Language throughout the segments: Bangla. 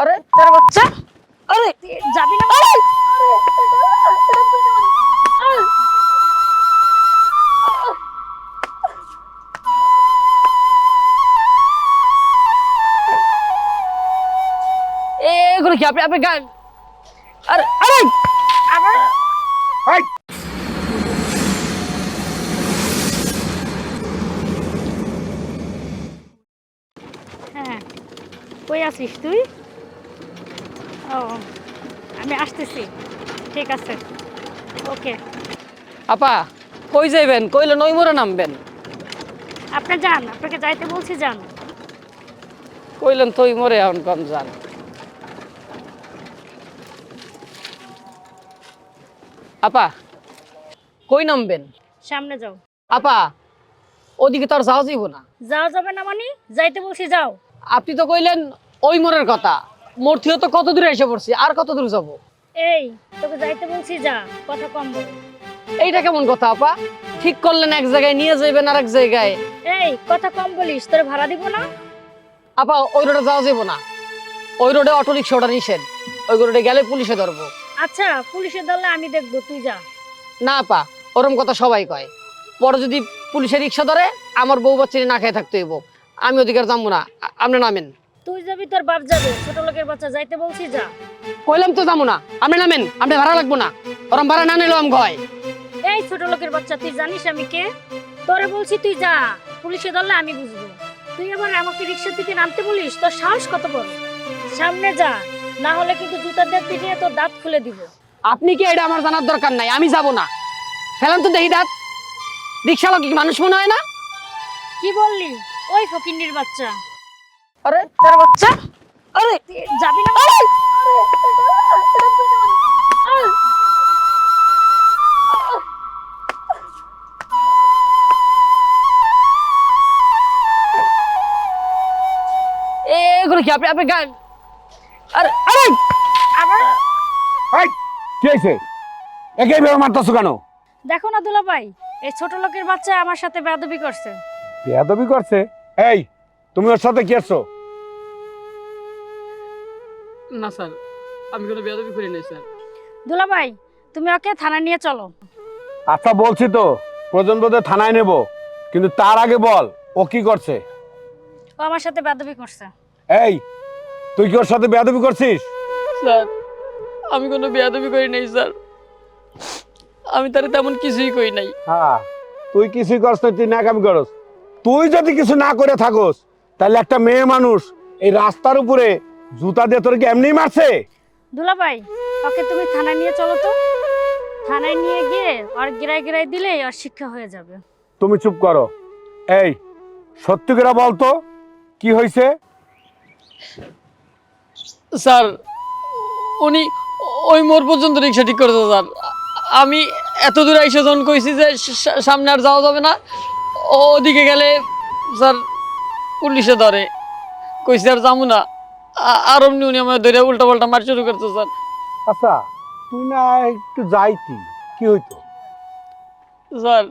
আরে তোর বাচ্চা? আরে যাবি না? আরে এগুলো কি? আপনি আপনি গান? আরে আরে! আরে! হ্যাঁ কই আছিস তুই? ও আমি আসতেছি। ঠিক আছে। ওকে। আপা কই যাইবেন? কইলে নইমরে নামবেন। আপনি যান আপনাকে যাইতে বলছি যান। কইলেন তুই মরে এখন কম যান। আপা কই নামবেন? সামনে যাও। আপা ওদিকে তো আর যাওয়া যাইব না। যাওয়া যাবে না মানে? যাইতে বলছি যাও। আপনি তো কইলেন ওই মোড়ের কথা। মোড় থেকে তো কত দূরে এসে পড়ছি আর কত দূর যাব? এই তোকে যাইতে বলছি যা কথা কম বল। এইটা কেমন কথা আপা? ঠিক করলেন এক জায়গায় নিয়ে যাইবেন আর এক জায়গায়। এই কথা কম বলিস তোর ভাড়া দিব না? আপা ওই রোডে যাওয়া যাইব না। ওই রোডে অটো রিক্সা ওটা নিষেধ। ওই রোডে গেলে পুলিশে ধরবো। আচ্ছা পুলিশের দলে আমি দেখব তুই যা। না আপা ওরম কথা সবাই কয়। পরে যদি পুলিশে রিক্সা ধরে আমার বউ বাচ্চা না খেয়ে থাকতে হইব। আমি ওদিকে যাব না। আপনি নামেন। তুই যাবি তোর বাপ যাবে। ছোট লোকের বাচ্চা যাইতে বলছি যা। কইলাম তো যাব না। আপনি নামেন আপনি ভাড়া লাগবো না। ওরম ভাড়া না নিলাম ভয় এই ছোট লোকের বাচ্চা তুই জানিস আমি কে? তোরে বলছি তুই যা। পুলিশে ধরলে আমি বুঝব। তুই আবার আমাকে রিক্সা থেকে নামতে বলিস? তোর সাহস কত বড়? সামনে যা। না হলে কিন্তু জুতার দিয়ে পিটিয়ে তোর দাঁত খুলে দিব। আপনি কি এটা আমার জানার দরকার নাই? আমি যাব না। ফেলান তো দেখি দাঁত। রিক্সা কি মানুষ মনে হয় না? কি বললি? ওই ফকিন্ডির বাচ্চা। আরে তোর বাচ্চা? আরে যাবি না? আরে! এগুলো কি? আপনি আপনি গান? আরে কি হয়েছে? মারতেছো কেন? দেখো না দুলা ভাই এই ছোট লোকের বাচ্চা আমার সাথে বেয়াদবি করছে। বেয়াদবি করছে? এই তুমি ওর সাথে কি আসছো না স্যার। আমি কোনো বেয়াদবি করি নাই স্যার। দুলা ভাই তুমি ওকে থানা নিয়ে চলো। আচ্ছা বলছি তো প্রয়োজন বোধে থানায় নেব। কিন্তু তার আগে বল ও কি করছে? ও আমার সাথে বেয়াদবি করছে। এই তুই কি ওর সাথে বেয়াদবি করছিস? স্যার আমি কোনো বেয়াদবি করি নাই স্যার। আমি তার তেমন কিছুই করি নাই। হ্যাঁ তুই কিছুই করছ না, তুই নাকামি করস। তুই যদি কিছু না করে থাকস তাহলে একটা মেয়ে মানুষ এই রাস্তার উপরে জুতা দিয়ে তোর কি এমনি মারছে? দুলা ভাই ওকে তুমি থানায় নিয়ে চলো তো। থানায় নিয়ে গিয়ে আর গিরাই গিরাই দিলে আর শিক্ষা হয়ে যাবে। তুমি চুপ করো। এই সত্যি করে বলতো কি হয়েছে? স্যার উনি ওই মোড় পর্যন্ত রিক্সা ঠিক করেছে স্যার। আমি এত দূরে এসে যখন কইছি যে সামনে আর যাওয়া যাবে না ওদিকে গেলে স্যার পুলিশে ধরে। কইছি আর যাব না। আর অমনি উনি আমার ধরে উল্টা পাল্টা মার শুরু করছে স্যার। আচ্ছা তুই না একটু যাইতি কি হইতো? স্যার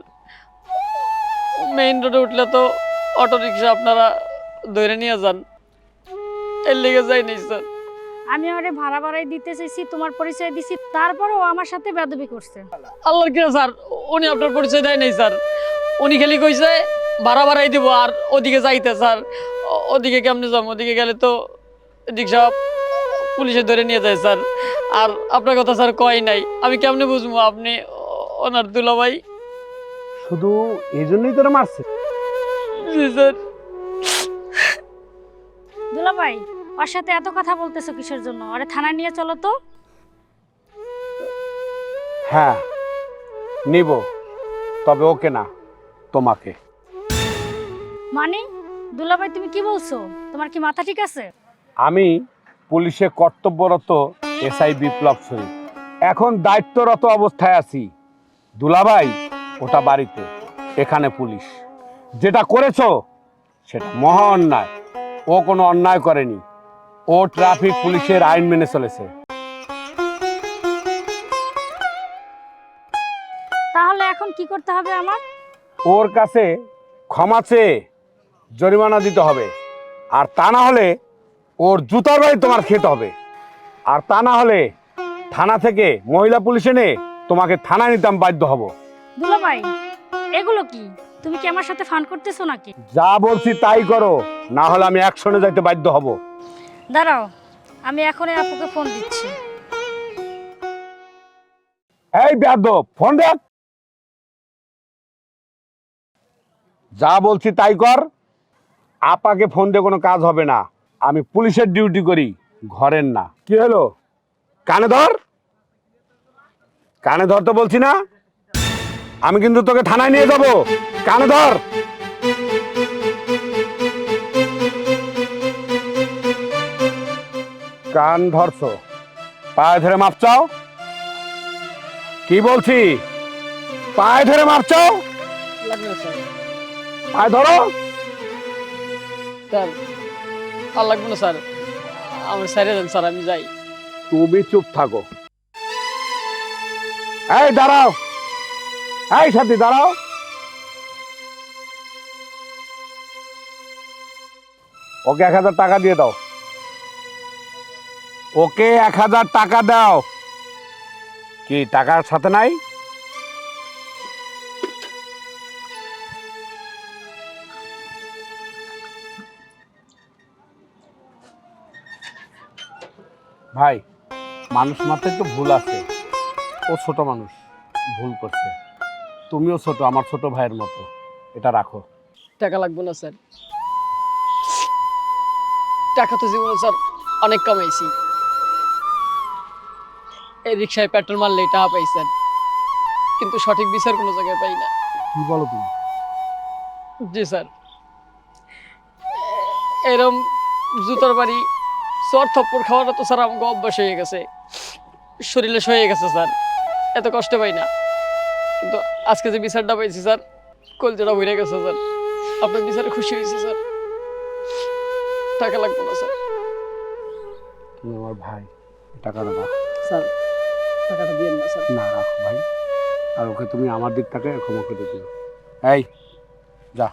মেইন রোডে উঠলে তো অটো রিক্সা আপনারা ধরে নিয়ে যান। এর লেগে যাই নাই স্যার। আমি আরে ভাড়া ভাড়াই দিতে চাইছি তোমার পরিচয় দিছি তারপরে ও আমার সাথে বেয়াদবি করছে। আল্লাহর কি স্যার উনি আপনার পরিচয় দেয় নাই স্যার। উনি খালি কইছে ভাড়া ভাড়াই দিব আর ওদিকে যাইতে স্যার। ওদিকে কেমনে যাম ওদিকে গেলে তো রিক্সা পুলিশে ধরে নিয়ে যায় স্যার। আর আপনার কথা স্যার কয় নাই? আমি কেমনে বুঝব আপনি ওনার দুলাভাই? শুধু এই জন্যই তোরা মারছে। জি স্যার। দুলা ভাই ওর সাথে এত কথা বলতেছো কিসের জন্য? আরে থানায় নিয়ে চলো তো। হ্যাঁ নিব তবে ওকে না তোমাকে। মানে দুলা ভাই তুমি কি বলছো? তোমার কি মাথা ঠিক আছে? আমি পুলিশে কর্তব্যরত এসআই বিপ্লব শরীফ এখন দায়িত্বরত অবস্থায় আছি। দুলাভাই ওটা বাড়িতে এখানে পুলিশ। যেটা করেছ সেটা মহা অন্যায়। ও কোনো অন্যায় করেনি। ও ট্রাফিক পুলিশের আইন মেনে চলেছে। তাহলে এখন কি করতে হবে আমার? ওর কাছে ক্ষমা চেয়ে জরিমানা দিতে হবে। আর তা না হলে ওর জুতার বাড়ি তোমার খেতে হবে। আর তা না হলে থানা থেকে মহিলা পুলিশ এনে তোমাকে থানায় নিতাম বাধ্য হব। দুলা ভাই এগুলো কি? তুমি কি আমার সাথে ফান করতেছো নাকি? যা বলছি তাই করো না হলে আমি অ্যাকশনে যাইতে বাধ্য হব। দাঁড়াও আমি এখনই আপুকে ফোন দিচ্ছি। এই ব্যাদ ফোন দেখ। যা বলছি তাই কর। আপাকে ফোন দিয়ে কোনো কাজ হবে না। আমি পুলিশের ডিউটি করি ঘরের না। কি হলো? কানে ধর। কানে ধর তো বলছি না। আমি কিন্তু তোকে থানায় নিয়ে যাব। কানে ধর। কান ধরছো। পায়ে ধরে মাপ চাও। কি বলছি? পায়ে ধরে মাপ চাও। পায়ে ধরো। স্যার, আর লাগবে না, স্যার। আমার স্যারে দেন স্যার, আমি যাই। তুমি চুপ থাকো। এই, দাঁড়াও। এই, সাথী, দাঁড়াও। ওকে এক হাজার টাকা দিয়ে দাও। ওকে এক হাজার টাকা দাও। কি, টাকার সাথে নাই? ভাই মানুষ মাত্রই তো ভুল আছে। ও ছোট মানুষ ভুল করছে। তুমিও ছোট আমার ছোট ভাইয়ের মতো। এটা রাখো। টাকা লাগবে না স্যার। টাকা তো জীবনে স্যার অনেক কামাইছি। এই রিক্সায় পেট্রোল মারলে টাকা পাই স্যার। কিন্তু সঠিক বিচার কোনো জায়গায় পাই না। কি বলো তুমি? জি স্যার। এরম জুতোর বাড়ি চর থপ্পড় খাওয়াটা তো স্যার আমাকে অভ্যাস হয়ে গেছে। শরীরে সয়ে গেছে স্যার। এত কষ্ট পাই না। কিন্তু আজকে যে বিচারটা পাইছি স্যার কলজাটা ভরে গেছে স্যার। আপনার বিচারে খুশি হয়েছি স্যার। টাকা লাগবে না স্যার। তুমি আমার ভাই টাকাটা রাখো স্যার টাকাটা দিয়ে না স্যার। না রাখো ভাই। আর ওকে তুমি আমার দিক থেকে ক্ষমা করে দিও। এই যা।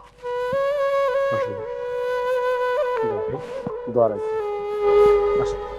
বসো। যা। যা ভাই, দোয়া রাখো বসো।